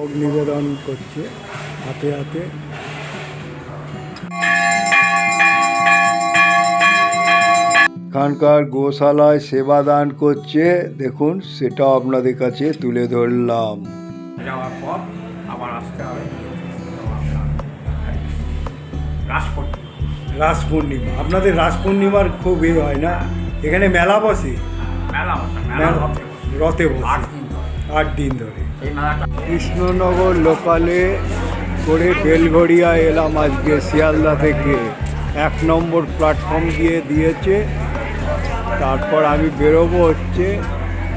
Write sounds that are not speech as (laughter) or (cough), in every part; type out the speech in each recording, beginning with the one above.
ভোগ নিবেদন করছে হাতে হাতে। এখানকার গোশালায় সেবা দান করছে দেখুন সেটা আপনাদের কাছে তুলে ধরলাম। যাওয়ার পর আবার আসতে হবে। রাজপথ রাস পূর্ণিমা আপনাদের রাস পূর্ণিমার খুব ইয়ে হয় না? এখানে মেলা বসে? মেলা বসে মেলা মেলা রথে বসে। আট দিন ধরে। কৃষ্ণনগর লোকালে করে বেলঘড়িয়া এলাম আজকে শিয়ালদা থেকে। এক নম্বর প্ল্যাটফর্ম দিয়ে দিয়েছে। তারপর আমি বেরোবো হচ্ছে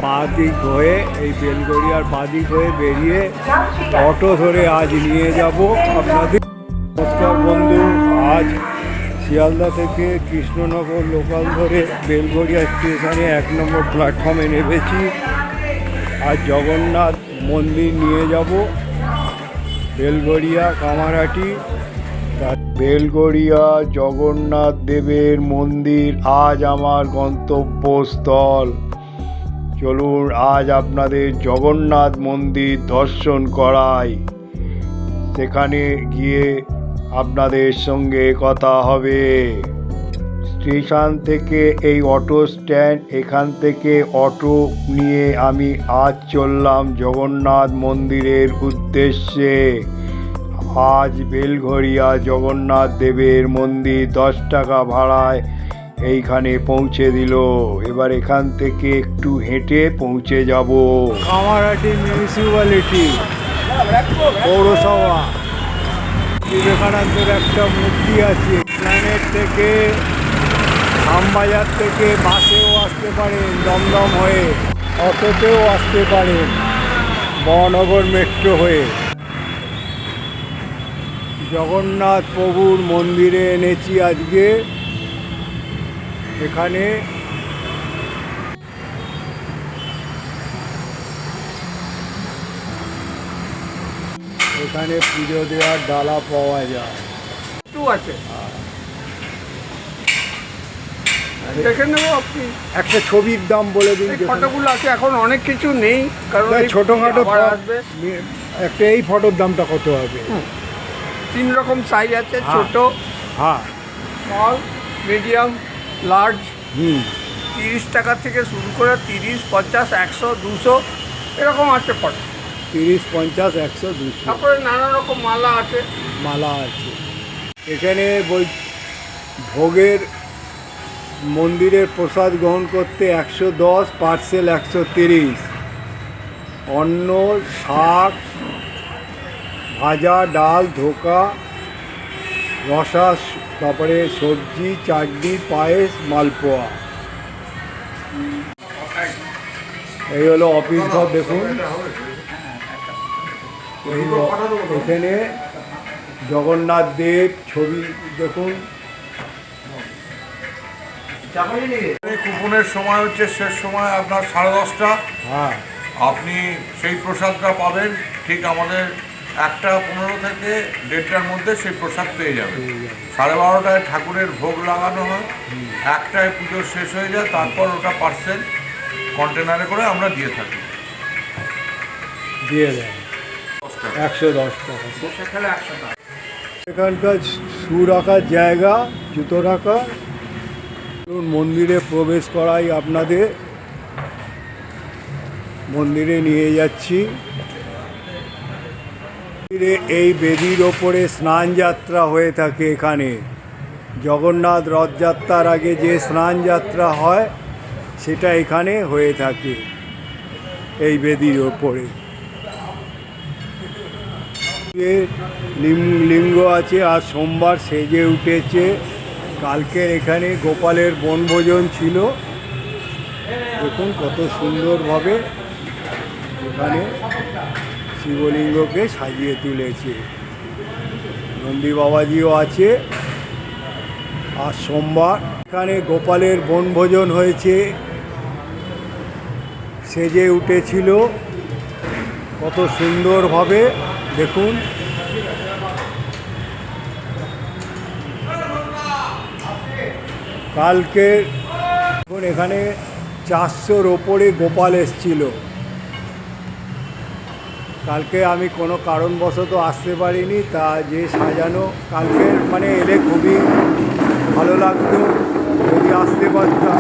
বাঁ দিক হয়ে, এই বেলগড়িয়ার বাঁ দিক হয়ে বেরিয়ে অটো ধরে আজ নিয়ে যাব আপনাদের। নমস্কার বন্ধু, আজ শিয়ালদা থেকে কৃষ্ণনগর লোকাল ধরে বেলগড়িয়া স্টেশনে এক নম্বর প্ল্যাটফর্মে নেমেছি। আর জগন্নাথ মন্দির নিয়ে যাব। বেলগড়িয়া, কামারহাটি। বেলগড়িয়া জগন্নাথ দেবের মন্দির আজ আমার গন্তব্যস্থল। চলুন, আজ আপনাদের জগন্নাথ মন্দির দর্শন করাই। সেখানে গিয়ে আপনাদের সঙ্গে কথা হবে। স্টেশন থেকে এই অটো স্ট্যান্ড, এখান থেকে অটো নিয়ে আমি আজ চললাম জগন্নাথ মন্দিরের উদ্দেশ্যে। আজ বেলঘরিয়া জগন্নাথ দেবের মন্দির দশ টাকা ভাড়ায় এইখানে পৌঁছে দিল। এবার এখান থেকে একটু হেঁটে পৌঁছে যাব। কামারহাটি মিউনিসিপ্যালিটি, পৌরসভা। বিবেকানন্দের একটা মূর্তি আছে প্ল্যানেট থেকে আমবাজার থেকে বাসেও আসতে পারেন দমদম হয়ে। অটোতেও আসতে পারেন মহানগর মেট্রো হয়ে। জগন্নাথ প্রভুর মন্দিরে এনেছি আজকে। এখানে এখানে পুজো দেওয়ার ডালা পাওয়া যায়। আছে। দেখে নেব আপনি। একটা ছবির দাম বলে দিন ফটোগুলো আছে এখন অনেক কিছু নেই কারণ ছোটখাটো আসবে। একটা এই ফটোর দামটা কত হবে? তিন রকম সাইজ আছে হ্যাঁ। ছোট হ্যাঁ। স্মল মিডিয়াম লার্জ হুম। তিরিশ টাকা থেকে শুরু করে তিরিশ পঞ্চাশ একশো দুশো এরকম আছে ফটো। তিরিশ পঞ্চাশ একশো দুশো। তারপরে নানা রকম মালা আছে। মালা আছে। এখানে বই ভোগের মন্দিরের প্রসাদ গ্রহণ করতে একশো দশ পার্সেল একশো তিরিশ। অন্ন, শাক, ভাজা, ডাল, ধোকা, রসা, তারপরে সবজি, চাটনি, পায়েস, মালপোয়া। এই হলো অফিস ঘর, দেখুন। এখানে জগন্নাথ দেব ছবি, দেখুন। কুপনের সময় হচ্ছে শেষ সময় আপনার সাড়ে দশটা। হ্যাঁ। আপনি সেই প্রসাদটা পাবেন ঠিক আমাদের একটা পনেরো থেকে দেড়টার মধ্যে সেই প্রসাদ পেয়ে যাবেন। সাড়ে বারোটায় ঠাকুরের ভোগ লাগানো হয় একটায় পুজো শেষ হয়ে যায় তারপর ওটা পার্সেল কন্টেনারে করে আমরা দিয়ে থাকি। দিয়ে দেয় একশো দশ টাকা সেখানে একশো টাকা। এখানকার শু রাখার জায়গা জুতো রাখা মন্দিরে প্রবেশ করাই আপনাদের। মন্দিরে নিয়ে যাচ্ছি। মন্দিরে এই বেদির ওপরে স্নান যাত্রা হয়ে থাকে এখানে। জগন্নাথ রথযাত্রার আগে যে স্নান যাত্রা হয়, সেটা এখানে হয়ে থাকে এই বেদির ওপরে। লিঙ্গ আছে, আর সোমবার সেজে উঠেছে। কালকে এখানে গোপালের বনভোজন ছিল। দেখুন কত সুন্দরভাবে এখানে শিবলিঙ্গকে সাজিয়ে তুলেছে। নন্দী বাবাজিও আছে। আর সোমবার এখানে গোপালের বনভোজন হয়েছে। সেজে উঠেছিল। কত সুন্দরভাবে দেখুন কালকে দেখুন এখানে চারশোর ওপরে গোপাল এসছিল। কালকে আমি কোনো কারণবশত আসতে পারিনি, তা যে সাজানো কালকে মানে এলে খুবই ভালো লাগতো, যদি আসতে পারতাম।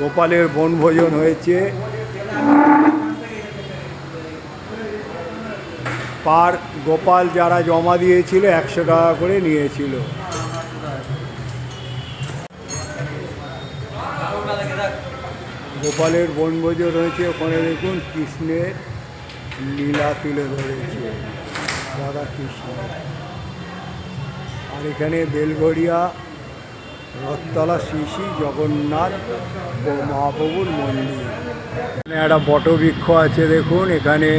গোপালের বনভোজন হয়েছে। পার গোপাল যারা জমা দিয়েছিল একশো টাকা করে নিয়েছিল। গোপালের বনভোজন রয়েছে। ওখানে দেখুন কৃষ্ণের লীলা তুলে ধরেছে। রাধা কৃষ্ণ। আর এখানে বেলঘড়িয়া, রথতলা, শ্রী শ্রী জগন্নাথ মহাপ্রভুর মন্দির। এখানে একটা বটবৃক্ষ আছে দেখুন। এখানে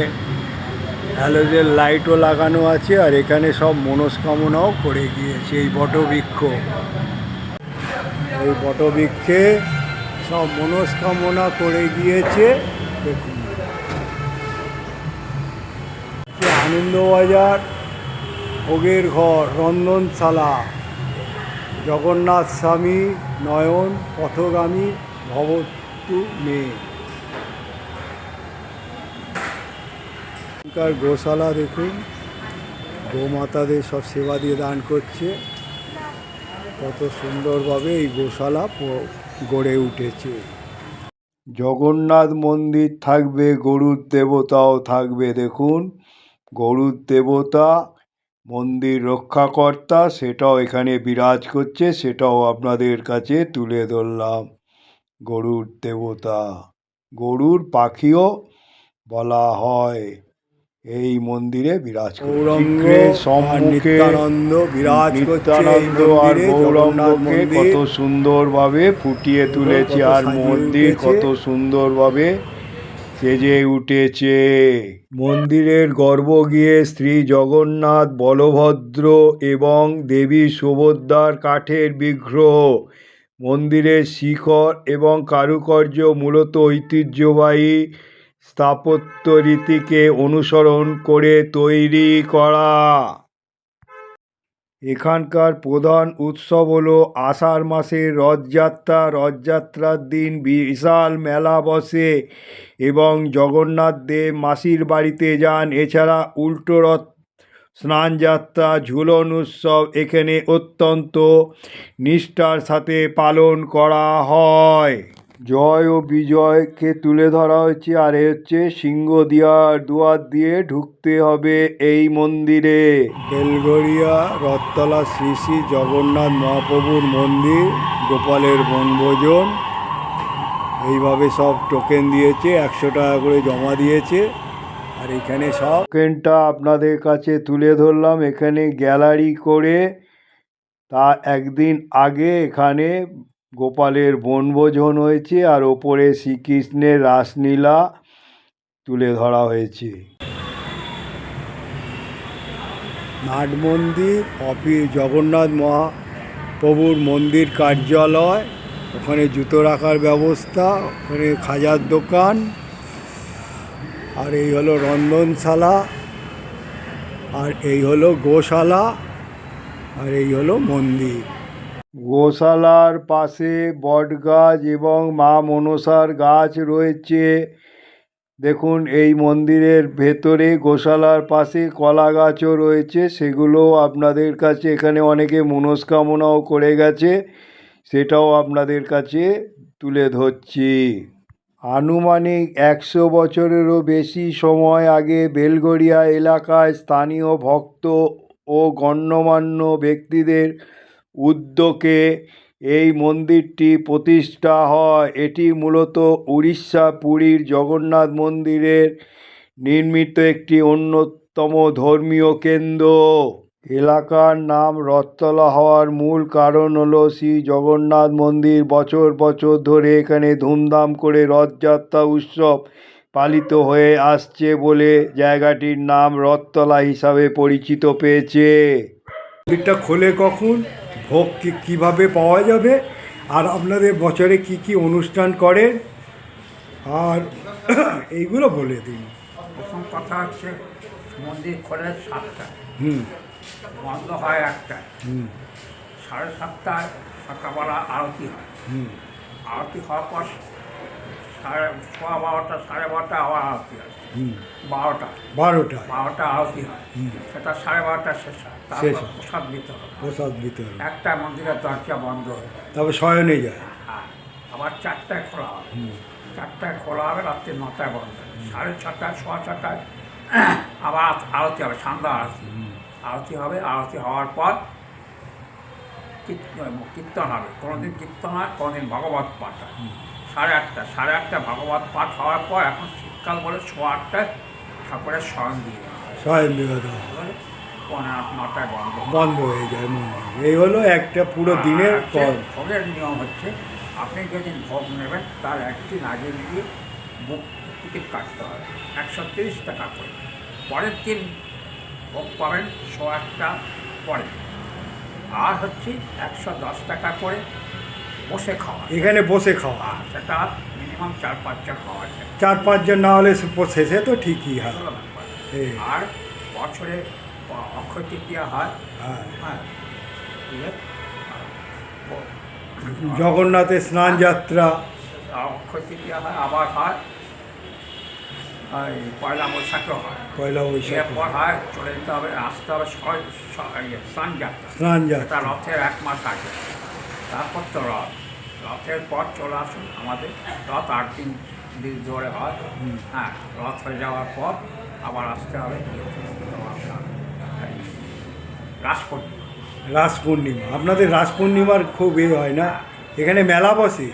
হ্যালোজেন লাইটও লাগানো আছে আর এখানে সব মনস্কামনাও করে গিয়েছে এই বটবৃক্ষ। এই বটবৃক্ষে সব মনস্কামনা করে গিয়েছে দেখুন। আনন্দবাজার, ভোগের ঘর, রন্ধনশালা, জগন্নাথ স্বামী, নয়ন, পথগামী, ভবতু মেয়ে। এখানকার গোশালা দেখুন। গোমাতাদের সব সেবা দিয়ে দান করছে। কত সুন্দরভাবে এই গোশালা গড়ে উঠেছে। জগন্নাথ মন্দির থাকবে, গরুর দেবতাও থাকবে। দেখুন, গরুর দেবতা, মন্দির রক্ষাকর্তা, সেটাও এখানে বিরাজ করছে, সেটাও আপনাদের কাছে তুলে ধরলাম। গরুর দেবতা, গরুর পাখিও বলা হয়। এই মন্দিরে বিরাজ নিত্যানন্দ বিরাজ নিত্যানন্দ আর গৌরাঙ্গকে। কত সুন্দরভাবে ফুটিয়ে তুলেছে আর মন্দির। কত সুন্দরভাবে সেজে উঠেছে মন্দিরের গর্ভ গিয়ে শ্রী জগন্নাথ বলভদ্র এবং দেবী সুভদ্রার কাঠের বিগ্রহ মন্দিরের শিখর এবং কারুকার্য মূলত ঐতিহ্যবাহী স্থাপত্য রীতিকে অনুসরণ করে তৈরি করা। এখানকার প্রধান উৎসব হলো আষাঢ় মাসের রথযাত্রা। রথযাত্রার দিন বিশাল মেলা বসে এবং জগন্নাথ দেব মাসির বাড়িতে যান। এছাড়া উল্টো রথ, স্নানযাত্রা, ঝুলন উৎসব এখানে অত্যন্ত নিষ্ঠার সাথে পালন করা হয়। জয় ও বিজয়কে তুলে ধরা হয়েছে আর এ হচ্ছে সিংহ দিয়ার দুয়ার দিয়ে ঢুকতে হবে এই মন্দিরে। বেলগড়িয়া রথতলা শ্রী শ্রী জগন্নাথ মহাপ্রভুর মন্দির গোপালের বনভোজন। এইভাবে সব টোকেন দিয়েছে একশো টাকা করে জমা দিয়েছে আর এখানে সব টোকেনটা আপনাদের কাছে তুলে ধরলাম এখানে গ্যালারি করে তা একদিন আগে এখানে গোপালের বনভোজন হয়েছে আর ওপরে শ্রীকৃষ্ণের রাসলীলা তুলে ধরা হয়েছে। নাট মন্দির, অফিস জগন্নাথ মহাপ্রভুর মন্দির কার্যালয়, ওখানে জুতো রাখার ব্যবস্থা, ওখানে খাজার দোকান, আর এই হলো রন্ধনশালা, আর এই হলো গোশালা, আর এই হলো মন্দির। গোশালার পাশে বটগাছ এবং মা মনসার গাছ রয়েছে। দেখুন, এই মন্দিরের ভেতরে গোশালার পাশে কলা গাছও রয়েছে। সেগুলো আপনাদের কাছে এখানে অনেকে মনস্কামনাও করে গেছে। সেটাও আপনাদের কাছে তুলে ধরছি। আনুমানিক একশো বছরেরও বেশি সময় আগে বেলগড়িয়া এলাকায় স্থানীয় ভক্ত ও গণ্যমান্য ব্যক্তিদের উদ্যোগে এই মন্দিরটি প্রতিষ্ঠা হয়। এটি মূলত উড়িষ্যা পুরীর জগন্নাথ মন্দিরের নির্মিত একটি অন্যতম ধর্মীয় কেন্দ্র। এলাকার নাম রথতলা হওয়ার মূল কারণ হলো শ্রী জগন্নাথ মন্দির বছর বছর ধরে এখানে ধুমধাম করে রথযাত্রা উৎসব পালিত হয়ে আসছে বলে জায়গাটির নাম রথতলা হিসাবে পরিচিত পেয়েছে। মন্দিরটা খোলে কখন? ভোগ কি কীভাবে পাওয়া যাবে আর আপনাদের বছরে কি কি অনুষ্ঠান করেন আর (clears throat) এইগুলো বলে দিন। প্রথম কথা হচ্ছে মন্দির খোলে সাতটা। হুম। বন্ধ হয় একটা। হুম। সাড়ে সাতটায় সকালবেলা আরতি হয়। হুম। আরতি হওয়ার পর সাড়ে সোয়া বারোটা সাড়ে বারোটা আবার আরতি হয়। হুম। বারোটা। বারোটা বারোটা আরতি হয়। হুম। সেটা সাড়ে বারোটা শেষ হয়। শেষ তারপর হয়। প্রসাদ দিতে হবে। প্রসাদ একটা মন্দিরের দরজা বন্ধ হয়ে তারপর শয়নে যায়। হ্যাঁ আবার চারটায় খোলা হবে। চারটায় খোলা হবে রাত্রি নটায় বন্ধ হবে। সাড়ে ছটায় সোয়া ছটায় আবার আরতি হবে সন্ধ্যা আরতি। আরতি হবে আরতি হওয়ার পর কীর্তন হবে। কোনোদিন কীর্তন হয় কোনোদিন ভগবত পাঠ হয়। সাড়ে আটটা সাড়ে আটটা ভগবত পাঠ হওয়ার পর এখন শীতকাল বলে সোয়া আটটায় ঠাকুরের স্বয়ং দিয়ে দেওয়া হয়। দেওয়া দেওয়া নটায় বন্ধ হয়ে। যায় মন্দির এই হলো একটা পুরো দিনের পর ভোগের নিয়ম হচ্ছে আপনি যেদিন ভোগ নেবেন তার একদিন আগে গিয়ে বুক টিকিট কাটতে হবে। একশো তিরিশ টাকা করে। পরের দিন ভোগ পাবেন শো একটা পরে। আর হচ্ছে একশো দশ টাকা করে বসে খাওয়া। এখানে বসে খাওয়া। সেটা মিনিমাম চার পাঁচজন খাওয়া যায়। চার পাঁচজন না হলে সে- শেষে তো ঠিকই হয়। আর বছরে তৃতীয়া হয়। হ্যাঁ। হ্যাঁ। জগন্নাথের স্নান যাত্রা। অক্ষয় হয় আবার হয়। পয়লা বৈশাখও হয়। পয়লা বৈশাখ এরপর হয় চলে যেতে হবে আসতে হবে ইয়ে, স্নান যাত্রা। স্নান যাত্রা। রথের এক মাস আগে। তারপর তো রথ। রথের পর চলে আসুন আমাদের। রথ আট দিন দিন ধরে হয়। হ্যাঁ রথ হয়ে যাওয়ার পর আবার আসতে হবে। রাস পূর্ণিমা রাস পূর্ণিমা আপনাদের রাস পূর্ণিমার খুব এ হয় না? এখানে মেলা বসে?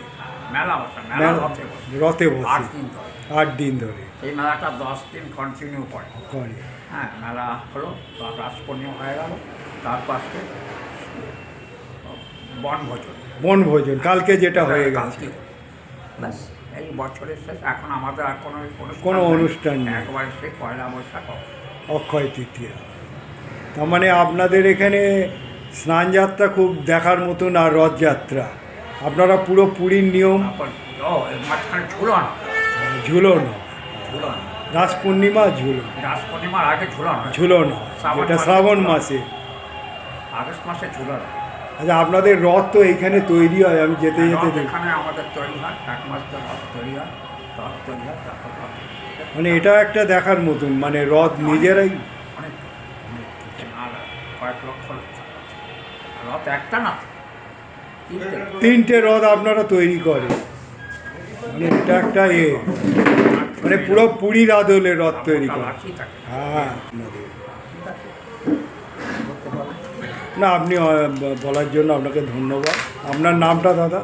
মেলা বসে মেলা রথে বসে। রথে আট দিন ধরে। আট দিন ধরে। এই মেলাটা দশ দিন কন্টিনিউ করে। করে। হ্যাঁ মেলা হলো রাস পূর্ণিমা হয়ে গেল। তারপর আজকে বনভোজন। বনভোজন কালকে যেটা হয়ে গেছে কালকে। ব্যাস এই বছরের শেষ। এখন আমাদের আর কোনো কোনো অনুষ্ঠান নেই। একবার সেই পয়লা বৈশাখ। অক্ষয় তৃতীয়া। তার মানে আপনাদের এখানে স্নানযাত্রা খুব দেখার মতন আর রথযাত্রা। আপনারা পুরো পুরীর নিয়ম ঝুলন। ঝুলন। ঝুলন। রাস পূর্ণিমা ঝুলন। রাস পূর্ণিমার আগে ঝুলন হয়। ঝুলন। হয়। শ্রাবণ মাসে। আগস্ট মাসে ঝুলন। আচ্ছা আপনাদের রথ তো এইখানে তৈরি হয় আমি যেতে যেতে দেখি। এখানে আমাদের তৈরি হয় এক মাস রথ তৈরি হয় রথ তৈরি হয় মানে এটা একটা দেখার মতন মানে রথ নিজেরাই কয়েক লক্ষ রথ একটা না তিনটে। রথ আপনারা তৈরি করে মানে এটা একটা এ। মানে পুরো পুরীর আদলে রথ তৈরি করে। হ্যাঁ না আপনি বলার জন্য আপনাকে ধন্যবাদ। আপনার নামটা দাদা?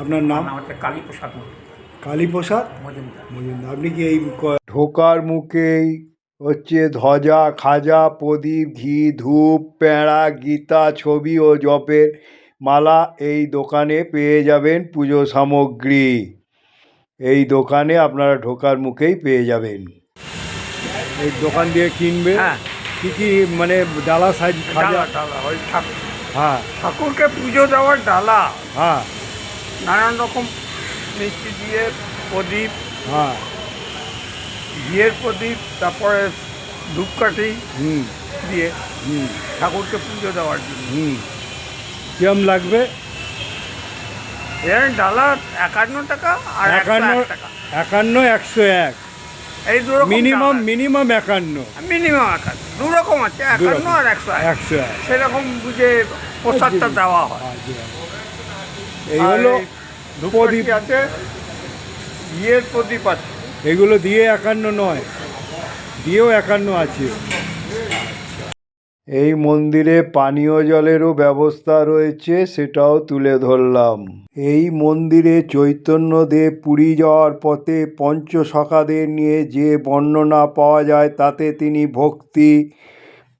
আপনার নাম? আমাদের কালী প্রসাদ মজুমদার। কালীপ্রসাদ? মজুমদার। মজুমদার। আপনি কি এই ঢোকার মুখেই হচ্ছে ধ্বজা খাজা প্রদীপ ঘি ধূপ প্যাঁড়া গীতা ছবি ও জপের মালা এই দোকানে পেয়ে যাবেন পুজো সামগ্রী। এই দোকানে আপনারা ঢোকার মুখেই পেয়ে যাবেন। এই দোকান দিয়ে কিনবে? হ্যাঁ। কি কি মানে ডালা সাইজ খাজা? ডালা ডালা ওই ঠাকুর। হ্যাঁ। ঠাকুরকে পুজো দেওয়ার ডালা। হ্যাঁ। নানান রকম মিষ্টি দিয়ে প্রদীপ। হ্যাঁ। ঘিয়ের প্রদীপ তারপরে ধূপকাঠি হুম। দিয়ে হুম। ঠাকুরকে পুজো দেওয়ার জন্য। হুম। কিরম লাগবে? এর ডালা একান্ন টাকা আর একান্ন টাকা। একান্ন একশো এক। এই দু মিনিমাম মিনিমাম একান্ন। মিনিমাম একান্ন। দু রকম আছে একান্ন আর একশো একশো এক। সেরকম বুঝে প্রসাদটা দেওয়া হয়। এই হলো ধূপকাঠি আছে ঘিয়ের প্রদীপ আছে। এগুলো দিয়ে একান্ন নয়। দিয়েও একান্ন আছে। এই মন্দিরে পানীয় জলেরও ব্যবস্থা রয়েছে, সেটাও তুলে ধরলাম। এই মন্দিরে চৈতন্যদেব পুরী যাওয়ার পথে পঞ্চসখাদের নিয়ে যে বর্ণনা পাওয়া যায়, তাতে তিনি ভক্তি,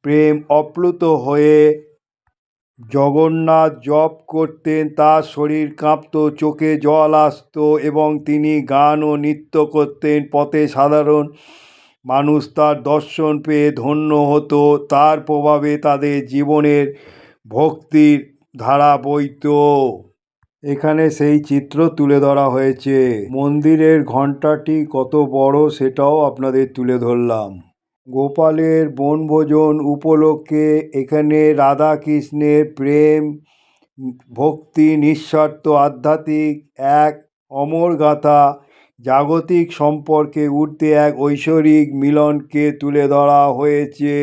প্রেম অপ্লুত হয়ে জগন্নাথ জপ করতেন, তার শরীর কাঁপত, চোখে জল আসতো এবং তিনি গান ও নৃত্য করতেন। পথে সাধারণ মানুষ তার দর্শন পেয়ে ধন্য হতো। তার প্রভাবে তাদের জীবনের ভক্তির ধারা বইত। এখানে সেই চিত্র তুলে ধরা হয়েছে। মন্দিরের ঘণ্টাটি কত বড় সেটাও আপনাদের তুলে ধরলাম। গোপালের বনভোজন উপলক্ষে এখানে রাধা কৃষ্ণের প্রেম, ভক্তি, নিঃস্বার্থ, আধ্যাত্মিক এক অমর গাথা, জাগতিক সম্পর্কে উঠতে এক ঐশ্বরিক মিলনকে তুলে ধরা হয়েছে।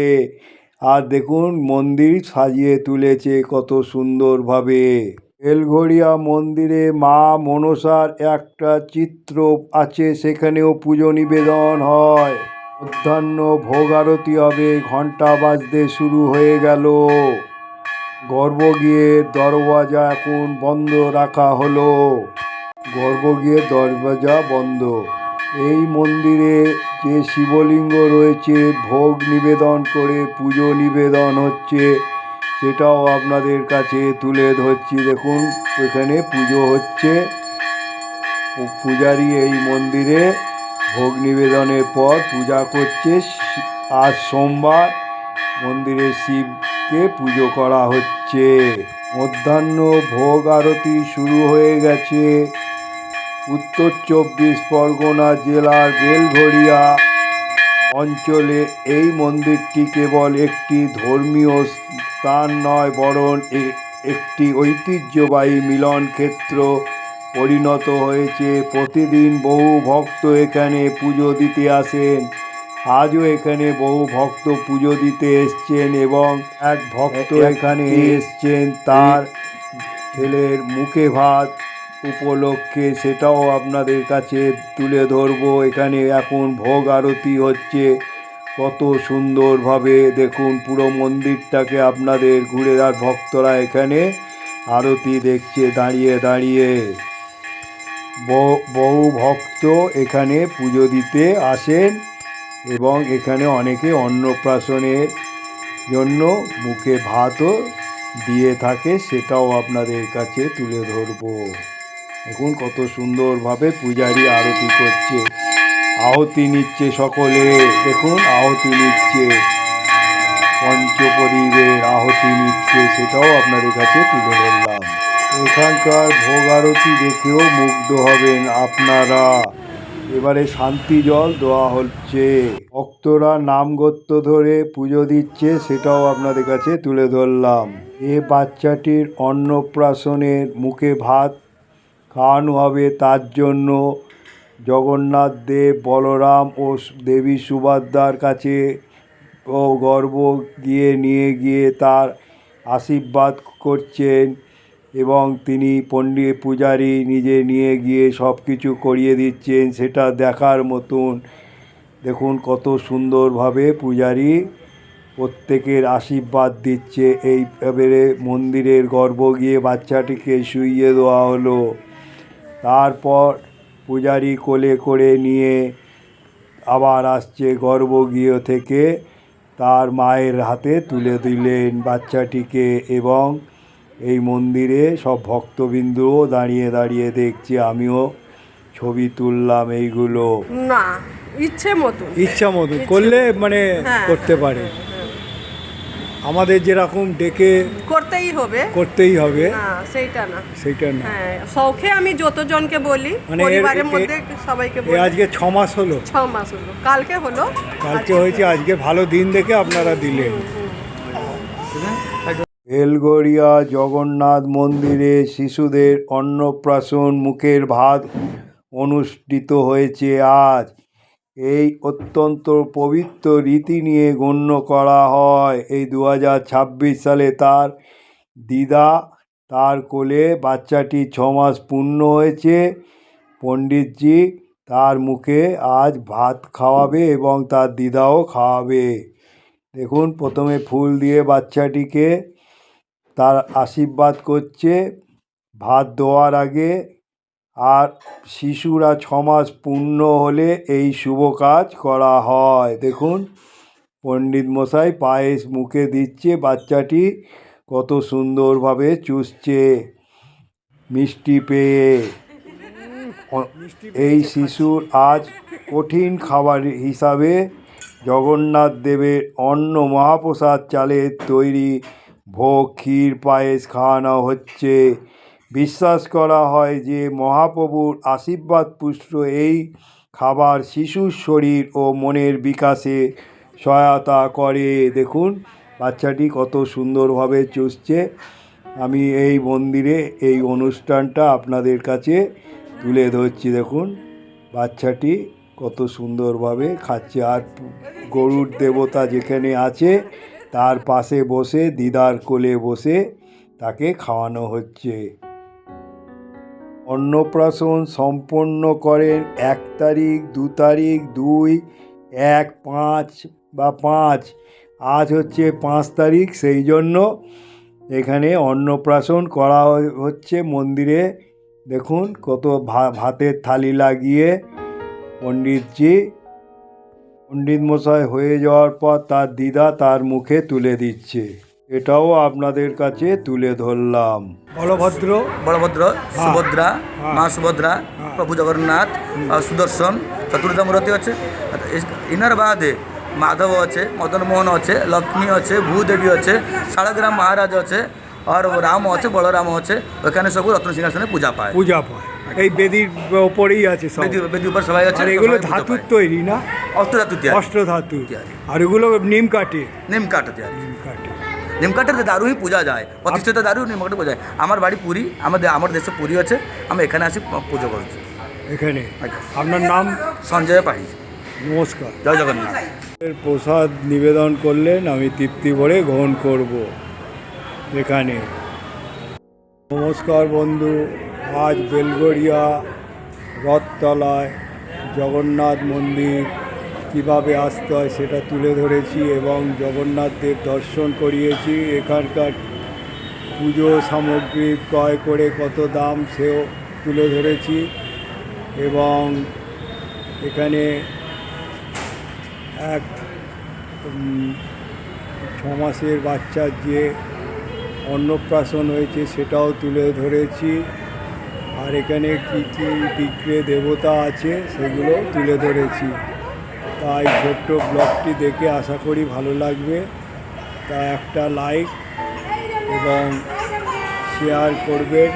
আর দেখুন, মন্দির সাজিয়ে তুলেছে কত সুন্দরভাবে। বেলঘড়িয়া মন্দিরে মা মনসার একটা চিত্র আছে, সেখানেও পুজো নিবেদন হয়। মধ্যাহ্ন ভোগ আরতি হবে ঘণ্টা বাজতে শুরু হয়ে গেল। গর্ভগৃহের দরওয়াজা এখন বন্ধ রাখা হলো। গর্ভগৃহের দরওয়াজা বন্ধ। এই মন্দিরে যে শিবলিঙ্গ রয়েছে, ভোগ নিবেদন করে পুজো নিবেদন হচ্ছে, সেটাও আপনাদের কাছে তুলে ধরছি। দেখুন, এখানে পুজো হচ্ছে। পূজারী এই মন্দিরে ভোগ নিবেদনের পর পূজা করছে আজ সোমবার। মন্দিরে শিবকে পুজো করা হচ্ছে। মধ্যাহ্ন ভোগ আরতি শুরু হয়ে গেছে। উত্তর চব্বিশ পরগনা জেলার বেলঘড়িয়া অঞ্চলে এই মন্দিরটি কেবল একটি ধর্মীয় স্থান নয়, বরং একটি ঐতিহ্যবাহী মিলন ক্ষেত্র পরিণত হয়েছে। প্রতিদিন বহু ভক্ত এখানে পুজো দিতে আসেন। আজও এখানে বহু ভক্ত পুজো দিতে এসছেন এবং এক ভক্ত এখানে এসছেন। তার ছেলের মুখে ভাত উপলক্ষে সেটাও আপনাদের কাছে তুলে ধরবো। এখানে এখন ভোগ আরতি হচ্ছে। কত সুন্দরভাবে দেখুন পুরো মন্দিরটাকে আপনাদের ঘুরে আর ভক্তরা এখানে আরতি দেখছে দাঁড়িয়ে দাঁড়িয়ে। বহু ভক্ত এখানে পুজো দিতে আসেন এবং এখানে অনেকে অন্নপ্রাশনের জন্য মুখে ভাতও দিয়ে থাকে সেটাও আপনাদের কাছে তুলে ধরবো। এখন কত সুন্দরভাবে পূজারি আরতি করছে। আহতি নিচ্ছে সকলে, দেখুন আহতি নিচ্ছে। পঞ্চপদীপের আহতি নিচ্ছে, সেটাও আপনাদের কাছে তুলে ধরলাম। এখানকার ভোগ আরতি দেখেও মুগ্ধ হবেন আপনারা। এবারে শান্তি জল দেওয়া হচ্ছে। ভক্তরা নামগত্য ধরে পুজো দিচ্ছে, সেটাও আপনাদের কাছে তুলে ধরলাম। এ বাচ্চাটির অন্নপ্রাশনের মুখে ভাত খাওয়ানো হবে, তার জন্য জগন্নাথ দেব, বলরাম ও দেবী সুভদ্রার কাছে ও গর্ব গিয়ে নিয়ে গিয়ে তার আশীর্বাদ করছেন। এবং তিনি পণ্ডিত পূজারী নিজে নিয়ে গিয়ে সব কিছু করিয়ে দিচ্ছেন সেটা দেখার মতন। দেখুন কত সুন্দরভাবে পূজারী প্রত্যেকের আশীর্বাদ দিচ্ছে। এই এবারে মন্দিরের গর্ভ গিয়ে বাচ্চাটিকে শুইয়ে দেওয়া হলো। তারপর পূজারি কোলে করে নিয়ে আবার আসছে গর্ভগৃহ থেকে। তার মায়ের হাতে তুলে দিলেন বাচ্চাটিকে এবং এই মন্দিরে সব ভক্তবিন্দুও দাঁড়িয়ে দাঁড়িয়ে দেখছি আমিও ছবি তুললাম এইগুলো। না ইচ্ছে মতন। ইচ্ছা মতো করলে মানে হ্যাঁ, করতে পারে। আমাদের যেরকম ডেকে করতেই হবে। করতেই হবে। না সেইটা না। সেইটা না। হ্যাঁ শখে আমি যতজনকে বলি মানে পরিবারের মধ্যে সবাইকে বলি। আজকে ছ মাস হলো। ছ মাস হলো। কালকে হলো। কালকে হয়েছে আজকে ভালো দিন দেখে আপনারা দিলেন। বেলগড়িয়া জগন্নাথ মন্দিরে শিশুদের অন্নপ্রাশন মুখের ভাত অনুষ্ঠিত হয়েছে আজ। এই অত্যন্ত পবিত্র রীতি নিয়ে গণ্য করা হয়। এই দু হাজার ছাব্বিশ সালে তার দিদা তার কোলে বাচ্চাটি ছ মাস পূর্ণ হয়েছে। পণ্ডিতজি তার মুখে আজ ভাত খাওয়াবে এবং তার দিদাও খাওয়াবে। দেখুন, প্রথমে ফুল দিয়ে বাচ্চাটিকে তার আশীর্বাদ করছে। ভাত দেওয়ার আগে আর শিশুরা ছ মাস পূর্ণ হলে এই শুভ কাজ করা হয়। দেখুন পণ্ডিত মশাই পায়েস মুখে দিচ্ছে বাচ্চাটি কত সুন্দরভাবে চুষছে। মিষ্টি পেয়ে। এই শিশুর আজ কঠিন খাবার হিসাবে জগন্নাথ দেবের অন্ন মহাপ্রসাদ চালের তৈরি ভোগ, ক্ষীর, পায়েস খাওয়ানো হচ্ছে। বিশ্বাস করা হয় যে মহাপ্রভুর আশীর্বাদ পুষ্ট এই খাবার শিশুর শরীর ও মনের বিকাশে সহায়তা করে। দেখুন, বাচ্চাটি কত সুন্দরভাবে চুষছে। আমি এই মন্দিরে এই অনুষ্ঠানটা আপনাদের কাছে তুলে ধরছি। দেখুন, বাচ্চাটি কত সুন্দরভাবে খাচ্ছে। আর গরুর দেবতা যেখানে আছে তার পাশে বসে, দিদার কোলে বসে তাকে খাওয়ানো হচ্ছে। অন্নপ্রাশন সম্পন্ন করেন এক তারিখ, দু তারিখ, দুই, এক, পাঁচ বা পাঁচ। আজ হচ্ছে পাঁচ তারিখ, সেই জন্য এখানে অন্নপ্রাশন করা হচ্ছে মন্দিরে। দেখুন কত ভাতের থালি লাগিয়ে পণ্ডিতজি পণ্ডিত মশাই হয়ে যাওয়ার পর তার দিদা তার মুখে তুলে দিচ্ছে। এটাও আপনাদের কাছে তুলে ধরলাম। বলভদ্র বলভদ্র সুভদ্রা মা সুভদ্রা প্রভু জগন্নাথ আর সুদর্শন চতুর্থ মূর্তি আছে ইনার বাদে মাধব আছে মদন মোহন আছে লক্ষ্মী আছে ভূদেবী আছে শালগ্রাম মহারাজ আছে আর রাম আছে বলরাম আছে ওখানে সব রত্ন সিংহাসনে পূজা পায়। পূজা পায়। এই বেদির ওপরেই আছে সব। বেদি বেদি উপর সবাই আছে আর এগুলো ধাতুর তৈরি না? অস্ত্র ধাতু তৈরি। অষ্ট ধাতু। আর এগুলো নিম কাঠে নিম তৈরি। নিম কাঠে নিম কাঠের দারু পূজা যায়। প্রতিষ্ঠিত দারু নিম কাঠে পূজা যায়। আমার বাড়ি পুরী আমাদের আমার দেশে পুরী আছে। আমি এখানে আসি পুজো করছি। এখানে? আচ্ছা। আপনার নাম? সঞ্জয় পাড়ি নমস্কার। জয় জগন্নাথ। প্রসাদ নিবেদন করলেন আমি তৃপ্তি ভরে গ্রহণ করব। এখানে। নমস্কার বন্ধু। আজ বেলগড়িয়া রথতলায় জগন্নাথ মন্দির কীভাবে আসতে হয় সেটা তুলে ধরেছি এবং জগন্নাথদের দর্শন করিয়েছি। এখানকার পুজো সামগ্রী ক্রয় করে কত দাম সেও তুলে ধরেছি এবং এখানে এক ছ মাসের বাচ্চার যে অন্নপ্রাশন হয়েছে সেটাও তুলে ধরেছি। আর এখানে কী কী বিক্রে দেবতা আছে সেগুলো তুলে ধরেছি। তাই ছোট্ট ব্লগটি দেখে আশা করি ভালো লাগবে। তা একটা লাইক এবং শেয়ার করবেন।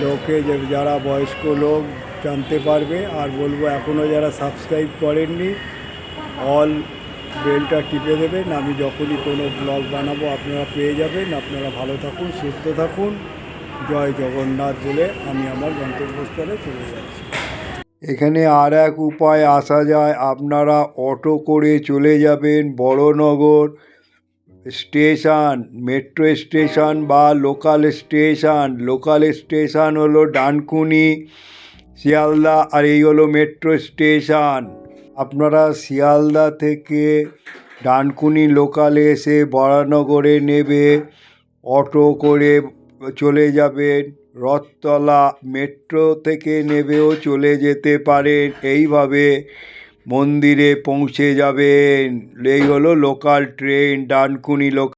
লোকে যারা বয়স্ক লোক জানতে পারবে। আর বলব এখনও যারা সাবস্ক্রাইব করেননি, অল বেলটা টিপে দেবেন। আমি যখনই কোনো ব্লগ বানাবো, আপনারা পেয়ে যাবেন। আপনারা ভালো থাকুন, সুস্থ থাকুন। জয় জগন্নাথ বলে আমি আমার গন্তব্যস্থলে চলে যাচ্ছি। এখানে আর এক উপায় আসা যায়, আপনারা অটো করে চলে যাবেন বড়নগর স্টেশন, মেট্রো স্টেশন বা লোকাল স্টেশন। লোকাল স্টেশন হলো ডানকুনি, শিয়ালদা আর এই হলো মেট্রো স্টেশন। আপনারা শিয়ালদা থেকে ডানকুনি লোকালে এসে বরানগরে নেবে, অটো করে চলে যাবেন। রথতলা মেট্রো থেকে নেবেও চলে যেতে পারেন। এইভাবে মন্দিরে পৌঁছে যাবেন। এই হলো লোকাল ট্রেন ডানকুনি লোক